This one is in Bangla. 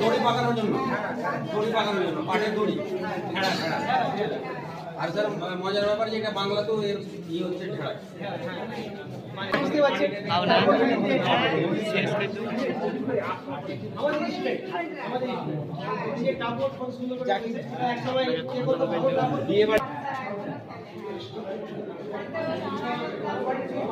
দড়ি পাকানোর জন্য। দড়ি পাকানোর জন্য পাটের দড়ি। আর স্যার মজার ব্যাপার যেটা বাংলা তো এর ই হচ্ছে ঠেড়া। বিয়ে বাড়ি